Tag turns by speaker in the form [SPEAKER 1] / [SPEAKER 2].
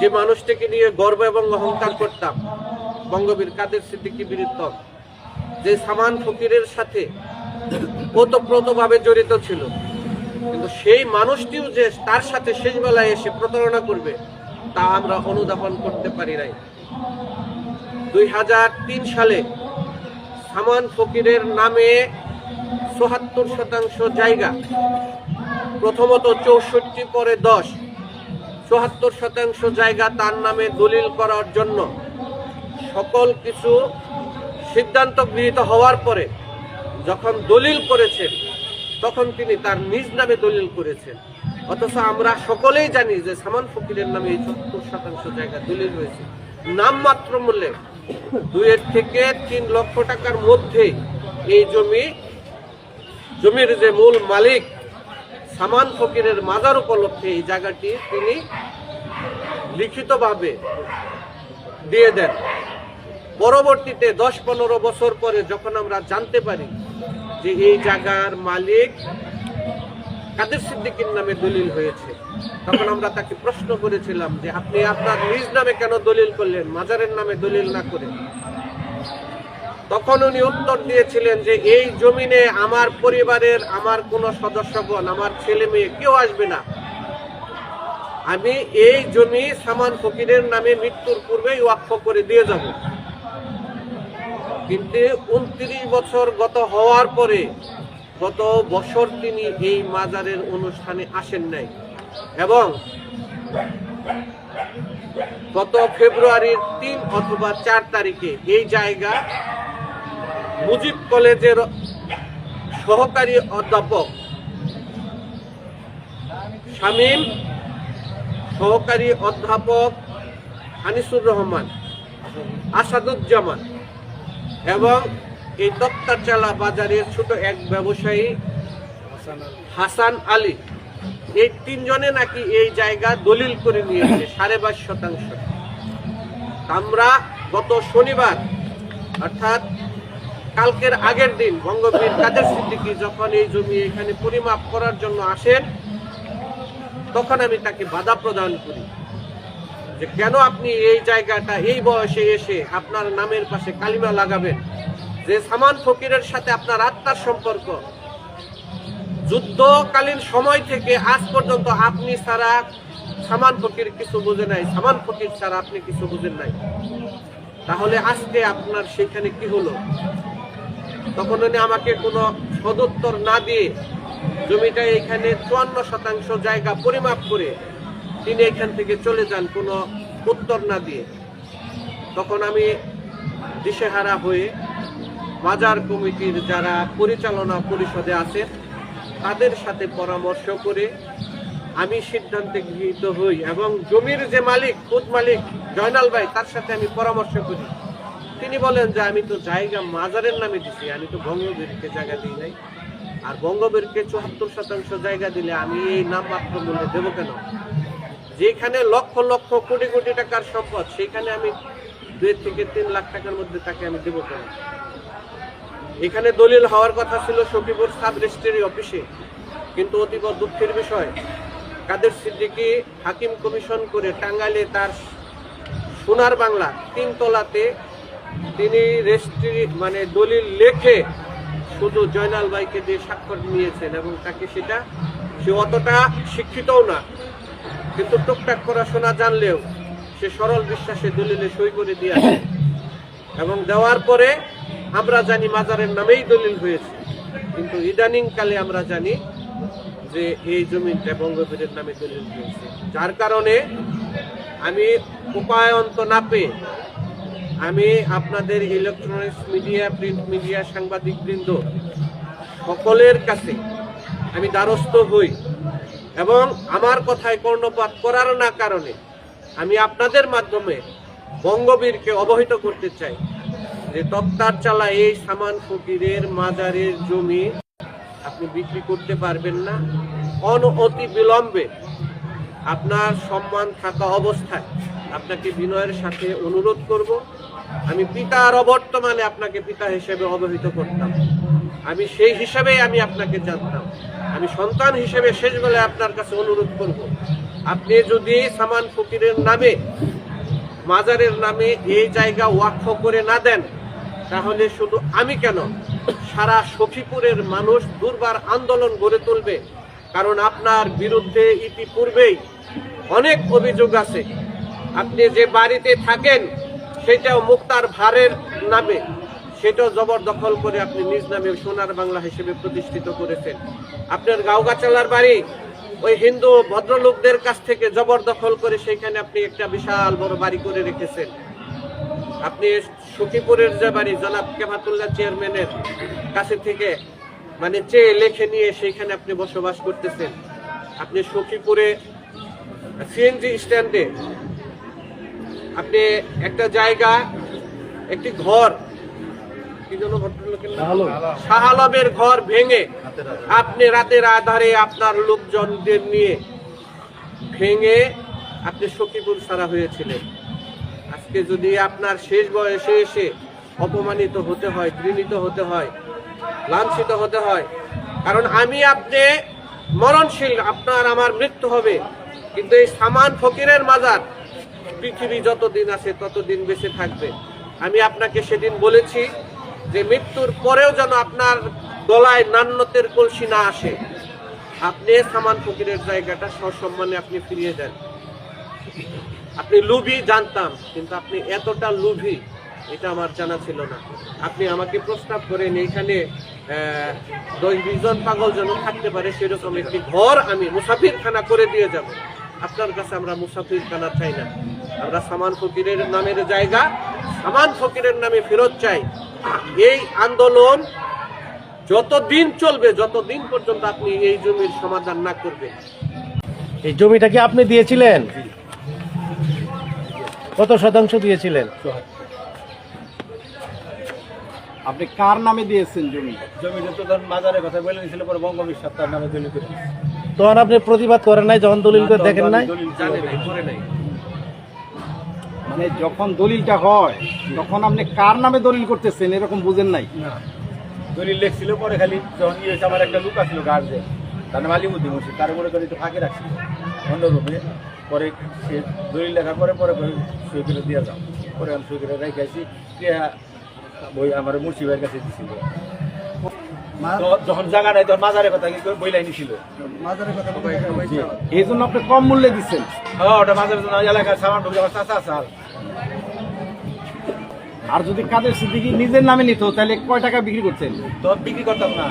[SPEAKER 1] যে মানুষটিকে নিয়ে গর্ব এবং অহংকার করতাম, বঙ্গবীর কাদের সিদ্দিকী বীরত্ব যে সামান ফকিরের সাথে ওতপ্রোতভাবে জড়িত ছিল। কিন্তু সেই মানুষটিও যে তার সাথে শেষ বেলায় এসে প্রতারণা করবে, তা আমরা অনুধাবন করতে পারি নাই। দুই হাজার তিন সালে সামান ফকিরের নামে চুহাত্তর শতাংশ জায়গা, প্রথমত চৌষট্টি পরে দশ চুয়াত্তর শতাংশ জায়গা তার নামে দলিল করার জন্য সকল কিছু সিদ্ধান্ত গৃহীত হওয়ার পরে যখন দলিল করেছেন, তখন তিনি তার নিজ নামে দলিল করেছেন। অথচ আমরা সকলেই জানি যে সামান ফকিরের নামে এই সত্তর শতাংশ জায়গা দলিল হয়েছে। নামমাত্র মূল্যে দুইয়ের থেকে তিন লক্ষ টাকার মধ্যে এই জমি, জমির যে মূল মালিক সামান ফকিরের মাজার উপলক্ষে এই জায়গাটি তিনি লিখিতভাবে দিয়ে দেন। পরবর্তীতে দশ পনেরো বছর পরে যখন আমরা জানতে পারি যে এই জায়গার মালিক কাদের সিদ্দিকীর নামে দলিল হয়েছে, তখন আমরা তাকে প্রশ্ন করেছিলাম যে আপনি আপনার নিজ নামে কেন দলিল করলেন, মাজারের নামে দলিল না করে? তখন উনি উত্তর দিয়েছিলেন যে এই জমিনে আমার পরিবারের আমার কোনো সদস্যগণ, আমার ছেলে মেয়ে কেউ আসবে না। আমি এই জমি সামান ফকিরের নামে মৃত্যুর পূর্বেই ওয়াক্ফ করে দিয়ে যাব। কিন্তু উনত্রিশ বছর গত হওয়ার পরে গত বছর তিনি এই মাজারের অনুষ্ঠানে আসেন নাই এবং গত ফেব্রুয়ারির তিন অথবা চার তারিখে এই জায়গা মুজিব কলেজের সহকারী অধ্যাপক শামীম, সহকারী অধ্যাপক আনিসুর রহমান, আসাদুজ্জামান এবং এই দত্তারচালা বাজারের ছোট এক ব্যবসায়ী হাসান আলী। এই তিনজনে নাকি এই জায়গা দলিল করে নিয়েছে, সাড়ে বাইশ শতাংশ। আমরা গত শনিবার, অর্থাৎ কালকের আগের দিন বঙ্গবীর কাদের সিদ্দিকী যখন এই জমি এখানে পরিমাপ করার জন্য আসেন, তখন আমি তাকে বাধা প্রদান করি যে কেন আপনি এই জায়গাটা, এই বয়সে এসে আপনার নামের পাশে কালিমা লাগাবেন? যে সামান ফকিরের সাথে আপনার আত্মার সম্পর্ক। যুদ্ধকালীন সময় থেকে আজ পর্যন্ত আপনি ছাড়া সামান ফকির কিছু বুঝে নাই সামান ফকির ছাড়া আপনি কিছু বুঝেন নাই। তাহলে আজকে আপনার সেখানে কি হলো? তখন উনি আমাকে কোনো সদুত্তর না দিয়ে জমিটা এখানে চুয়ান্ন শতাংশ জায়গা পরিমাপ করে তিনি এখান থেকে চলে যান, কোনো উত্তর না দিয়ে। তখন আমি দিশেহারা হয়ে বাজার কমিটির যারা পরিচালনা পরিষদে আছেন, তাদের সাথে পরামর্শ করে আমি সিদ্ধান্তে গৃহীত হই এবং জমির যে মালিক, খুদ মালিক জয়নাল ভাই, তার সাথে আমি পরামর্শ করি। তিনি বলেন যে, আমি তো জায়গা মাজারের নামে দিছি, আমি তো বঙ্গবীরকে জায়গা দিই নাই। আর বঙ্গবীরকে চুয়াত্তর শতাংশ জায়গা দিলে আমি এই নাম মাত্র মূল্যে দেবো কেন? যেখানে লক্ষ লক্ষ কোটি কোটি টাকার সম্পদ, সেখানে আমি দুই থেকে তিন লাখ টাকার মধ্যে তাকে আমি দেবো কেন? এখানে দলিল হওয়ার কথা ছিল সখীপুর সাব রেজিস্ট্রি অফিসে। কিন্তু অতীব দুঃখের বিষয়, কাদের সিদ্দিকি হাকিম কমিশন করে টাঙ্গাইলে তার সোনার বাংলা তিনতলাতে তিনি রেজিস্ট্রি মানে দলিল লেখে শুধু জয়নাল ভাইকে দিয়ে স্বাক্ষর নিয়েছেন এবং তাকে সেটা সে অতটা শিক্ষিতও না। কিন্তু টুকটাক পড়াশোনা জানলেও সে সরল বিশ্বাসে দলিলে সই করে দিয়েছে এবং দেওয়ার পরে আমরা জানি মাজারের নামেই দলিল হয়েছে। কিন্তু ইদানিং কালে আমরা জানি যে এই জমিটা বঙ্গবীরের নামে দলিল হয়েছে। যার কারণে আমি উপায়ন্ত না পেয়ে আমি আপনাদের ইলেকট্রনিক্স মিডিয়া প্রিন্ট মিডিয়া সাংবাদিক বৃন্দ সকলের কাছে আমি দ্বারস্থ হই এবং আমার কথায় কর্ণপাত করার না কারণে আমি আপনাদের মাধ্যমে বঙ্গবীরকে অবহিত করতে চাই। যে তত্তার চালা এই সামান ফকিরের মাজারের জমি আপনি বিক্রি করতে পারবেন না। অন অতি বিলম্বে আপনার সম্মান থাকা অবস্থায় আপনাকে বিনয়ের সাথে অনুরোধ করব। আমি পিতার অবর্তমানে আপনাকে পিতা হিসেবে অবহিত করতাম। আমি সেই হিসাবেই আমি আপনাকে জানতাম। আমি সন্তান হিসেবে শেষ বেলায় আপনার কাছে অনুরোধ করব। আপনি যদি সামান ফকিরের নামে, মাজারের নামে এই জায়গা ওয়াক্ফ করে না দেন, তাহলে শুধু আমি কেন? সারা সখীপুরের মানুষ দুর্বার আন্দোলন গড়ে তুলবে। কারণ আপনার বিরুদ্ধে ইতিপূর্বেই অনেক অভিযোগ আছে। আপনি যে বাড়িতে থাকেন সেটাও মুক্তার ভারের নামে। সেটাও জবরদখল করে আপনি নিজ নামে সোনার বাংলা হিসেবে প্রতিষ্ঠিত করেছেন। আপনার গাওগাছালার বাড়ি, ওই হিন্দু ভদ্রলোকদের কাছ থেকে জবরদখল করে সেখানে আপনি একটা বিশাল বড় বাড়ি করে রেখেছেন। আপনি সখীপুরের যে বাড়ি, জনাব কেমাতুল্লাহ চেয়ারম্যানের কাছে থেকে মানে চেয়ে লেখে নিয়ে সেইখানে আপনি বসবাস করতেছেন। আপনি সখীপুরে সিএনজি স্ট্যান্ডে আপনি একটা জায়গা একটি ঘর কি যেন ভদ্রলোকের নাম? শাহ আলমের ঘর ভেঙে আপনি রাতের আধারে আপনার লোকজনদের নিয়ে ভেঙে আপনি সখীপুর সারা হয়েছিলেন আজকে যদি আপনার শেষ বয়সে এসে অপমানিত হতে হয় ঘৃণিত হতে হয় লাঞ্ছিত হতে হয় কারণ আমি আপনি মরণশীল আপনার আমার মৃত্যু হবে কিন্তু এই সামান ফকিরের মাজার পৃথিবী যতদিন আছে ততদিন বেঁচে থাকবে। আমি আপনাকে সেদিন বলেছি যে মৃত্যুর পরেও যেন আপনার গলায় নান্যতের কলসি না আসে। আপনি সামান ফকিরের জায়গাটা সসম্মানে আপনি ফিরিয়ে দেন। আপনি লুভি জানতাম, কিন্তু আপনি এতটা লুভি, এটা আমার জানা ছিল না। আপনি আমাকে প্রস্তাব করেন, এইখানে বিশ পাগল যেন থাকতে পারে, সেরকম একটি ঘর আমি মুসাফিরখানা করে দিয়ে যাব। আপনার কাছে আমরা মুসাফিরখানা চাই না। আমরা সামান ফকিরের নামের জায়গা সামান ফকিরের নামে ফেরত চাই। এই আন্দোলন যতদিন চলবে যতদিন পর্যন্ত আপনি এই জমির সমাধান না করবেন।
[SPEAKER 2] এই জমিটা কি আপনি দিয়েছিলেন? কত শতাংশ দিয়েছিলেন?
[SPEAKER 3] আপনি কার নামে দিয়েছেন জমি?
[SPEAKER 4] জমিটা তো ধর মাজারের কথা বলে দিয়েছিল পরে বঙ্গবিশ্বাস তার নামে দলিল
[SPEAKER 2] তখন আপনি প্রতিবাদ করেন নাই যখন দলিল করে দেখেন নাই?
[SPEAKER 4] দলিল
[SPEAKER 1] জানে নাই করে নাই।
[SPEAKER 3] মানে যখন দলিলটা হয় তখন আপনি কার নামে দলিল করতেছেন এরকম বুঝেন নাই?
[SPEAKER 4] না। দলিল লেখছিল পরে খালি যখন ইয়ে হয়েছে, আমার একটা লোক আসলো গার্জেন তার নাম আলিমুদ্দিন মুর্শিদ তার মনে করে একটু ফাঁকে রাখছিল। অন্যরূপে পরে সে দলিল লেখার পরে পরে পরে সই করে দিয়ে যাও। পরে আমি সই করে রেখে আসি বই আমার মুর্শিদের কাছে দিছিল। যখন জায়গা নাই তখন মাজারের কথা কি জি।
[SPEAKER 3] এই জন্য আপনি কম মূল্যে দিচ্ছেন।
[SPEAKER 4] হ্যাঁ ওটা মাজারের জন্য এলাকার সামান ঢুকে আমার চাল
[SPEAKER 3] আর যদি কাদের সিদ্দিকি নিজের নামে নিত, তাহলে কয় টাকা বিক্রি করতেন?
[SPEAKER 4] তো বিক্রি করতাম না।